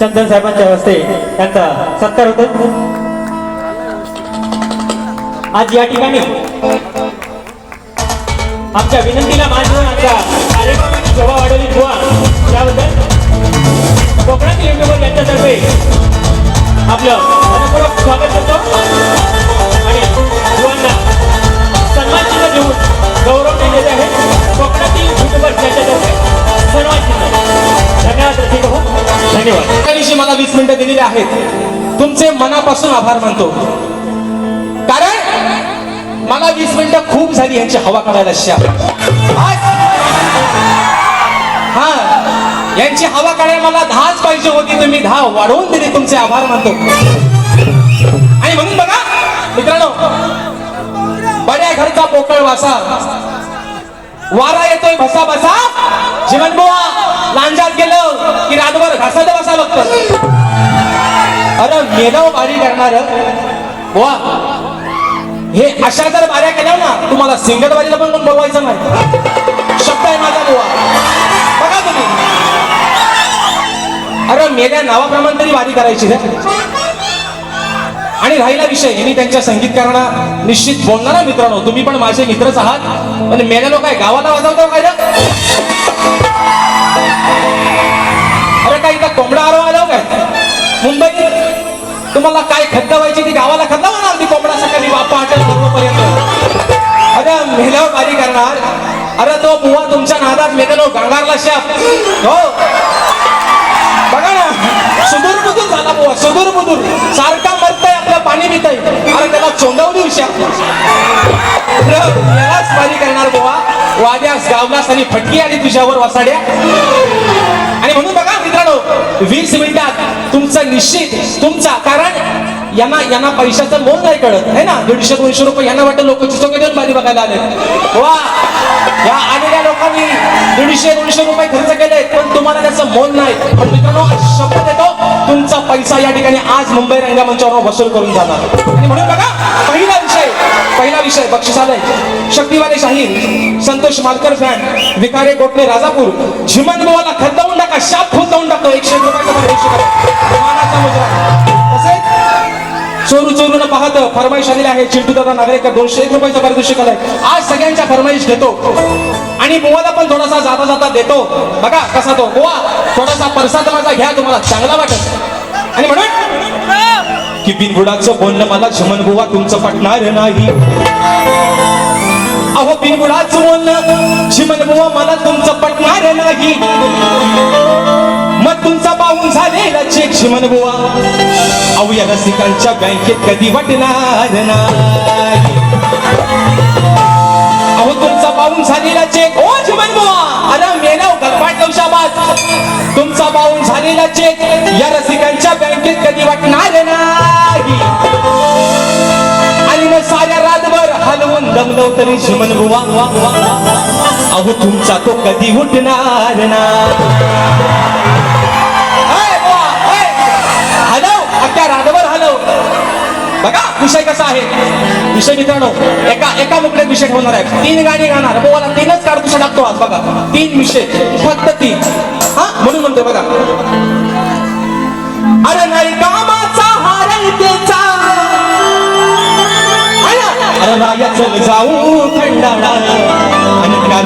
चंदन साहेबांच्या हस्ते त्यांचा सत्कार होतो आज या ठिकाणी आमच्या विनंतीला मान देऊन आमच्या कार्यक्रमाची शोभा वाढवली बुवा त्याबद्दल कोकणातील युट्यूबर यांच्यातर्फे आपलं मनपूर्वक स्वागत करतो. आणि युवांना सन्मान चिन्ह देऊन गौरव देण्यात आहे कोकणातील युट्यूबर यांच्यातर्फे धन्यवाद. हो धन्यवाद ठिकाणीशी मला वीस मिनिटं दिलेली आहेत. तुमचे मनापासून आभार मानतो. कारण मला वीस मिनिटं खूप झाली यांची हवा काढायला श्या. हा यांची हवा काढायला मला दहाच पाहिजे होती तुम्ही दहा वाढवून दिली तुमचे आभार मानतो. आणि म्हणून बघा मित्रांनो बड्या घरचा पोकळ वासा. वारा येतोय भसा भसा जीवन बुवा लांजात गेलं की रातभर घासात बसा बघत अरे मेलव बारी करणार बुवा हे अशा जर बाऱ्या केल्या ना तुम्हाला सिंगल बारीला पण कोण बोलवायचं नाही. शब्द आहे माझा बुवा. बघा तुम्ही. अरे मेल्या नावाप्रमाणे तरी वारी करायची रे आणि राहिला विषय. मी त्यांच्या संगीतकारांना निश्चित बोलणारा मित्रांनो. तुम्ही पण माझे मित्रच आहात. पण मेल्या लोक काय गावाला वाजवतो हो काय रे? अरे काय इथं कोंबडा आरो आलो हो काय? मुंबईत तुम्हाला काय खद्दावायची ती गावाला खद्दा होणार? ती कोंबडा सकाळी बापा हॉटेल पर्यंत अरे मेल्यावर बारी करणार. अरे तो बुवा तुमच्या नादात मेलेलो गांगारला शाप हो. बघा ना. सुदूर बुदूर झाला बुवा. सुदूर बुदूर सारखा यालाच पाणी करणार बुवा. वाद्यास गावलास आणि फटकी आली तुझ्यावर वसाड्या. आणि म्हणून बघा मित्रांनो वीस मिनिटात तुमचा निश्चित तुमचा कारण यांना यांना पैशाचं मोल नाही कळत आहे ना? दीडशे दोनशे रुपये यांना वाटतं लोक चिचोके देऊन बारी बघायला आले वा! या आलेल्या लोकांनी दीडशे दोनशे रुपये खर्च केले पण तुम्हाला त्याचं मोल नाही. पण मित्रांनो शब्द देतो तुमचा पैसा या ठिकाणी आज मुंबई रंगमंचावर वसूल करून जाणार. आणि म्हणून बघा पहिला विषय पहिला विषय बक्षिसालय शक्तिवाले शाहीर संतोष मालकर फॅन विकारे गोटणे राजापूर झिमन बोवाला खद्दावून टाका शाप खोदावून टाकतो एकशे रुपये तसेच चोरू चोरून पाहत. फरमाईश आलेली आहे. चिंटू दादा नागरेकर दोनशे एक रुपयाचा पारितोषिक आलाय आज सगळ्यांच्या फरमाईश घेतो. आणि गोवाला पण थोडासा जाता जाता देतो. बघा कसा तो गोवा थोडासा परसाद माझा घ्या तुम्हाला. चांगला वाटत. आणि म्हणून की बिनबुडाचं बोलणं मला झमन बुवा तुमचं पटणार नाही. अहो बिनबुडाचं बोलणं झिमन बुवा मला तुमचं पटणार नाही. तुमचा पाहून झालेला चेक शिमन बुवा. अहो या रसिकांच्या बँकेत कधी वाटणार नाही. अहो तुमचा पाहून झालेला चेक. ओ शिमन बुवा अरे मेनाव गरपाट लवशाबाद तुमचा पाहून झालेला चेक या रसिकांच्या बँकेत कधी वाटणार नाही. साऱ्या रातभर हलवून दमलो तरी झिमन बुवा. अहो तुमचा तो कधी उठणार ना विषय कसा आहे? विषय मित्रांनो एका एका मुकड्यात विषय ठेवणार आहे. तीन गाणी गाणार बोला तीनच काढतो टाकतो आज बघा. तीन विषय फक्त तीन. हा? म्हणून म्हणतोय बघा. अरे नाही कामाचा हार अरे राया चल जाऊ खंडाळा. आणि त्या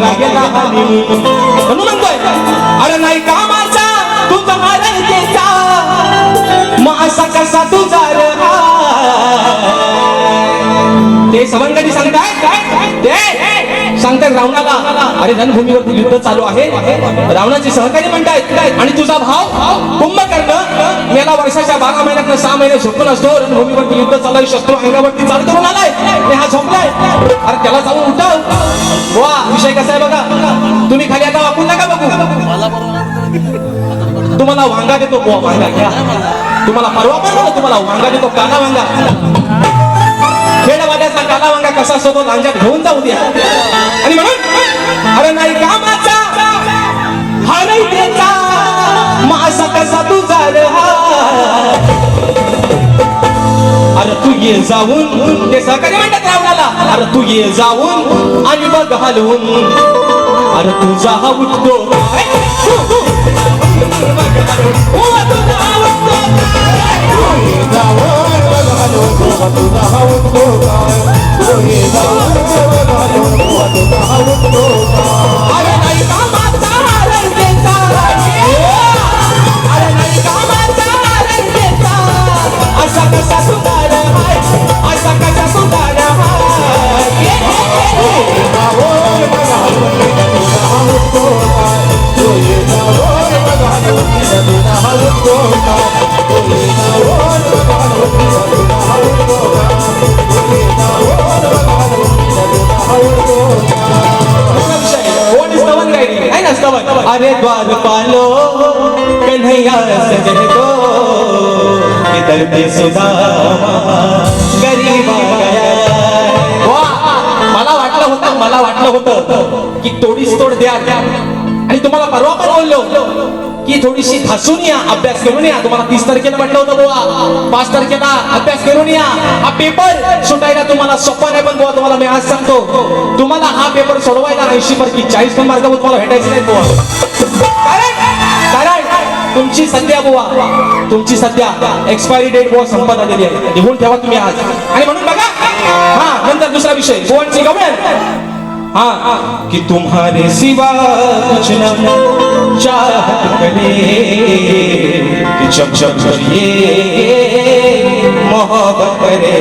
म्हणून म्हणतोय. अरे नाही कामाचा तुझा हार मग असा कसा तुझा रे ते सवंगडी सांगताय काय ते सांगताय रावणाला अरे रणभूमीवर युद्ध चालू आहे. रावणाचे सहकारी म्हणतायत आणि तुझा भाव कुंभकर्ण मेला वर्षाच्या बारा महिन्यात सहा महिने झोपून असतो. रणभूमीवर युद्ध चालू आहे शस्त्र अंगावरती चालू करून आलाय. हा झोपलाय. अरे त्याला जाऊन उठव. वा विषय कसा आहे बघा. तुम्ही खाली आता वापरू नका बघू. तुम्हाला वांगा देतो वांगा घ्या. तुम्हाला परवा पण तुम्हाला वांगा देतो काना वांगा. खेडवाड्याचा काला वांगा कसा असतो तो लांजात घेऊन जाऊ द्या आणि म्हणून अरे नाही कामाचा हा नाही त्याचा मग कसा तुझा रे हा अरे तू ये जाऊन ते सहकारी म्हणतात रावणाला अरे तू ये जाऊन आणि बघ हलवून अरे तुझा हा उठतो जाऊन बुवा तुझा हा मला वाटलं होतं मला वाटलं होतं की थोडीच तोड द्या आणि तुम्हाला परवा पण बोललो की थोडीशी हसून या अभ्यास करून या. तुम्हाला तीस तारखेला म्हटलं होतं बुवा. पाच तारखेला अभ्यास करून या. हा पेपर सुटायला तुम्हाला सोपा नाही पण बुवा तुम्हाला मी आज सांगतो. तुम्हाला हा पेपर सोडवायला ऐंशी पैकी चाळीस पण मार्गावर तुम्हाला भेटायचे नाही बुवा. तुमची सध्या बुवा. तुमची सध्या. एक्सपायरी डेट बुवा संपत आलेली आहे. लिहून ठेवा तुम्ही आज. आणि म्हणून बघा हा नंतर दुसरा विषय. गोवांची गवळण. हाँ कि तुम्हारे सिवा कुछ न चाहत करे कि जब जब ये मोहब्बत करे।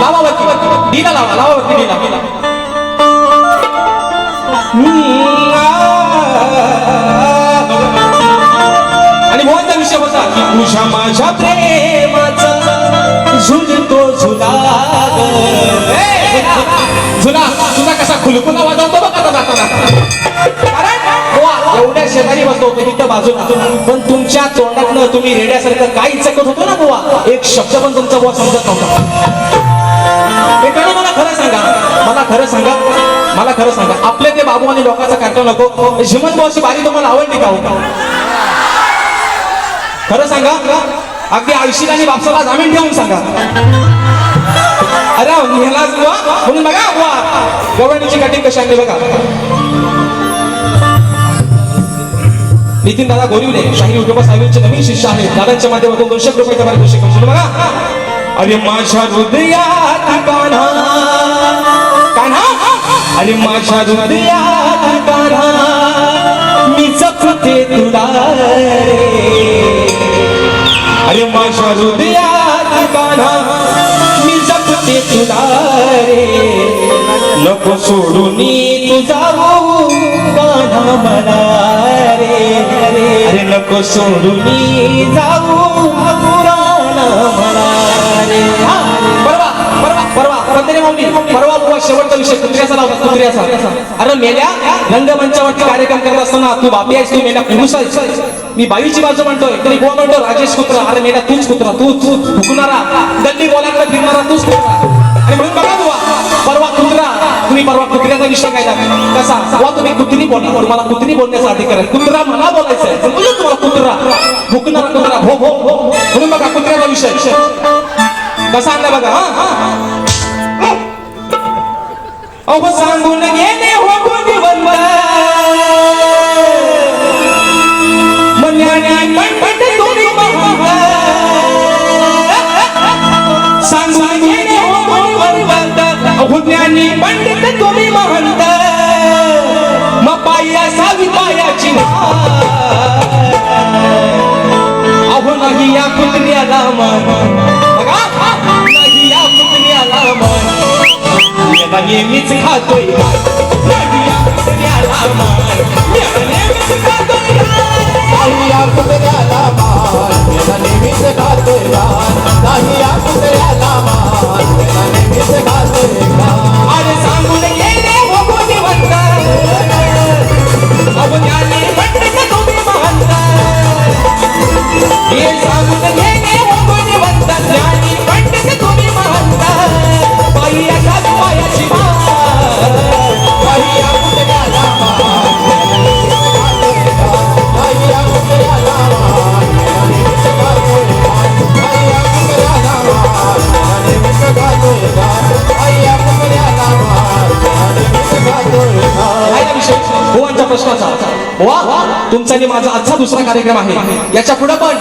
लावा दीना लावा लावा डीला हम्म, तुझ्या माझ्या प्रेमाचा झुलतो झुला झुला तुझा कसा खुलकुला वाजवतो बघ आता जाताना एवढ्या शेजारी बसतो होतो तिथं बाजूला. पण तुमच्या तोंडातनं तुम्ही रेड्यासारखं काही चकत होतो ना बुवा? एक शब्द पण तुमचा बुवा समजत नव्हता. मित्रांनो मला खरं सांगा. मला खरं सांगा. मला खरं सांगा. आपले ते बाबू आणि लोकांचा कार्यक्रम नको. श्रीमंत भाऊची बारी तुम्हाला आवडली का होता खरं सांगा अगदी आळशी आणि बापसाला जामीन ठेवून सांगा. अरे ह्याला म्हणून बघा वा गवळणीची कटिंग कशी आणली बघा. नितीन दादा गोरिवले शाही उद्योगा साहेबांचे नवीन शिष्य आहेत. दादांच्या माध्यमातून दोनशे रुपये रुपयाचा पारितोषिक म्हणून बघा. अरे माझ्या हृदयात कान्हा. कान्हा? अरे माझ्या हृदयात कान्हा. मी जपते तुला अरे माझ्या हृदयात कान्हा मी जपते तुला रे. नको सोडून तू जाऊ कान्हा मला रे. अरे नको सोडून जाऊ पुराणा मला रे. परवा बुवा शेवटचा विषय कुत्र्याचा लावता कुत्र्याचा. अरे मेल्या रंगमंचावरती कार्यक्रम करत असताना तू बापी आहेस तू मेल्या पुरुष आहेस. मी बाईची बाजू म्हणतोय तरी गोवा म्हणतो राजेश कुत्रा. अरे मेल्या तूच कुत्रा तू तू हुकणारा गल्ली बोलाकडे फिरणारा तूच कुत्रा. आणि म्हणून बघा बुवा परवा कुत्रा. तुम्ही परवा कुत्र्याचा विषय काय कसा? बुवा तुम्ही कुत्री बोलणार तुम्हाला कुत्री बोलण्याचा अधिकार आहे. कुत्रा मला बोलायचं आहे. तुम्हाला कुत्रा. हुकणारा कुत्रा. हो हो हो. म्हणून बघा कुत्र्याचा विषय. कसा आणला बघा हा? अहो सांगून गेले हो बुद्धिवंत मन्याने पंडित तुम्ही महंत सांगून गेले हो बुद्धिवंत अहो ज्ञानी पंडित तुम्ही महंत. मग पायी असावी पायाची अहो नाही या कुत्र्याला मन. याला नेहमीच खातोय. बुवा तुमचा माझा आजचा दुसरा कार्यक्रम आहे. याच्यापुढे पण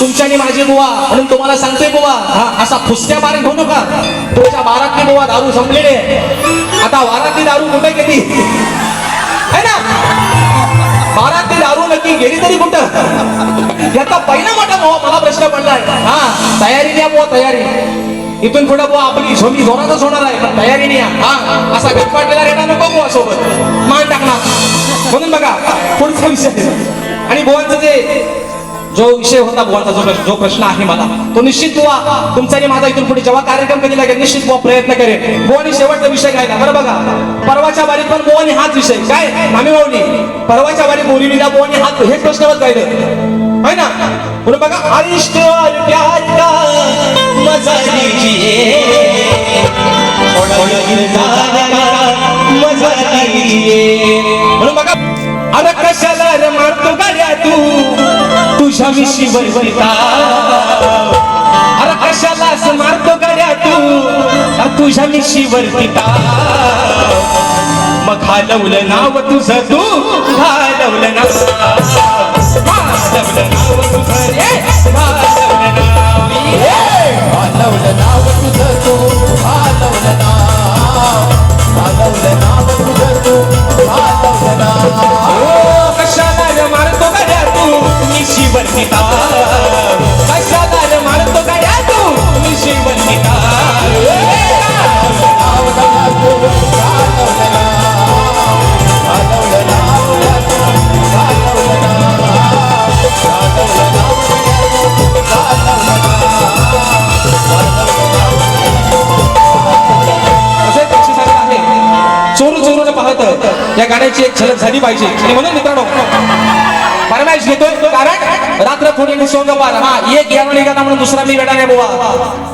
तुमच्याने माझी बुवा म्हणून तुम्हाला सांगते बुवा हा असा फुसक्या मारे घेऊ नका. तुमच्या बारातली बुवा दारू संपलेले आता वारातली दारू कुठे गेली? है ना? बारातली दारू नक्की गेली तरी कुठं? याचा पहिला मोठा बुवा मला प्रश्न पडलाय. हा तयारी द्या बुवा तयारी. इथून पुढे बुवा आपली झोमी जोरातच होणार आहे पण तयारी नाही हा असा पुढचा आणि बुवांचं जे जो विषय होता बुवाचा जो प्रश्न जो प्रश्न आहे मला तो निश्चित बुवा तुमचा आणि माझा इथून पुढे जेव्हा कार्यक्रम कधी लागेल निश्चित बुवा प्रयत्न करेल बुवानी शेवटचा विषय घ्यायला बरं बघा. परवाच्या बारीत पण बुवानी हाच विषय. काय? नामी माऊली परवाच्या बारीत बोरी लिहिला बुवानी हाच हेच प्रश्नावर गायलं है ना? म्हणून बघा आयुष्य और प्यार का मजा लीजिए और इंतजार का मजा लीजिए म्हणून बघा अरे कशाला रे मारतो गाड्या तू? तुझ्या विषयी वैता अरे कशाला असं मारतो गाड्या तू? तुझ्या विषयी वर्तिता मग घालवलं नाव तुझं तू? घालवलं नाव. घालवलं नाव तुझं रे. घालवलं नाव घालवलं नाव तुझं तू? घालवलं नाव. घालवलं नाव नाव तुझं चोरू चोरून पाहत या गाण्याची एक झलक झाली पाहिजे. आणि म्हणून मित्रांनो फरमाईश घेतोय कारण रात्र थोडी आणि हा एक या निघाला म्हणून दुसरा मी वेळा नाही बुवा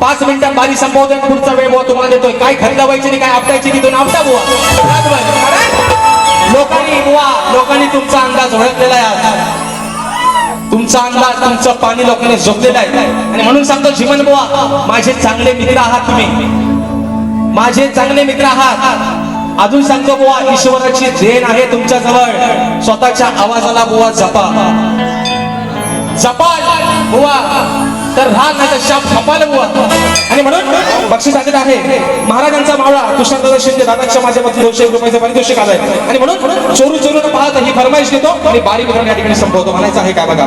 पाच मिनिटात बारी संपवतोय पुढचा वेळ बुवा तुम्हाला देतोय काय खंडावायची नाही काय आपटायची नाही तो बुवा लोकांनी बुवा लोकांनी तुमचा अंदाज ओळखलेला आहे तुमचा अंदाज तुमचं पाणी लोकांनी झोपलेलं आहे आणि म्हणून सांगतो जीवन बुवा माझे चांगले मित्र आहात तुम्ही माझे चांगले मित्र आहात अजून सांगतो बुवा ईश्वराची देण आहे तुमच्या जवळ स्वतःच्या आवाजाला बुवा जपा. जपाल बुवा. तर राग नाही तर शाप खपाल बुवा. आणि म्हणून बक्षीस आलेलं आहे. महाराजांचा मावळा तुषारदादा शिंदे दादाच्या माध्यमातून दोनशे एक पारितोषिक आलंय. आणि म्हणून चोरू चोरून पाहत ही फरमाईश घेतो आणि बारीक या ठिकाणी संपवतो. म्हणायचं आहे काय बघा?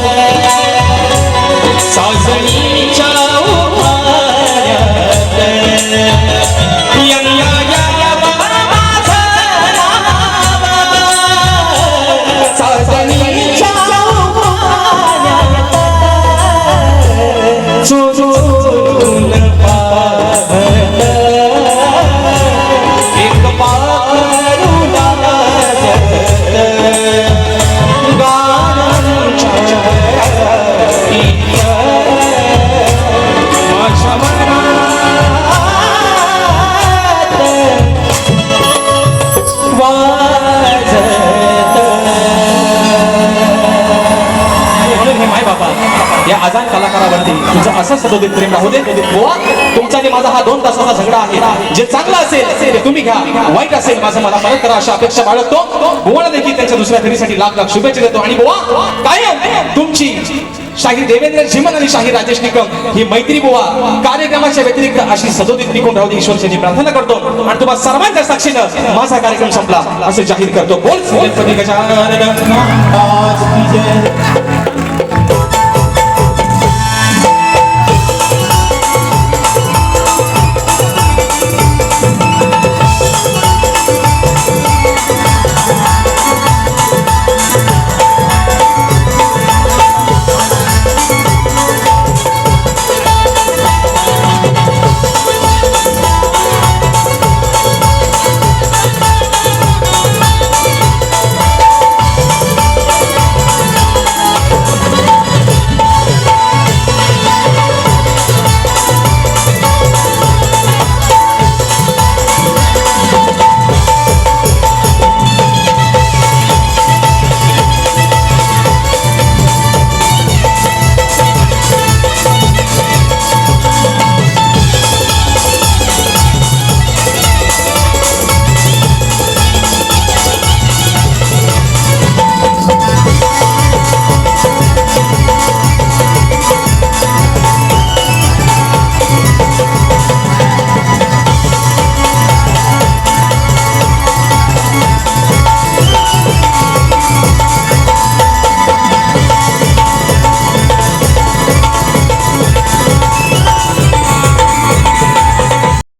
माझं मला परत करा अशा अपेक्षा बाळगतो. बुवाला देखील त्यांच्या दुसऱ्या फेरीसाठी लाख लाख शुभेच्छा देतो. आणि बुवा कायम तुमची शाही देवेंद्र झिमन आणि शाही राजेश निकम ही मैत्री बुवा कार्यक्रमाच्या व्यतिरिक्त अशी सदोदित निघून राहू ईश्वरची प्रार्थना करतो. आणि तुम्हाला सर्वांच्या साक्षीनं माझा कार्यक्रम संपला. असं जाहीर करतो. बोल. गणपती गजानन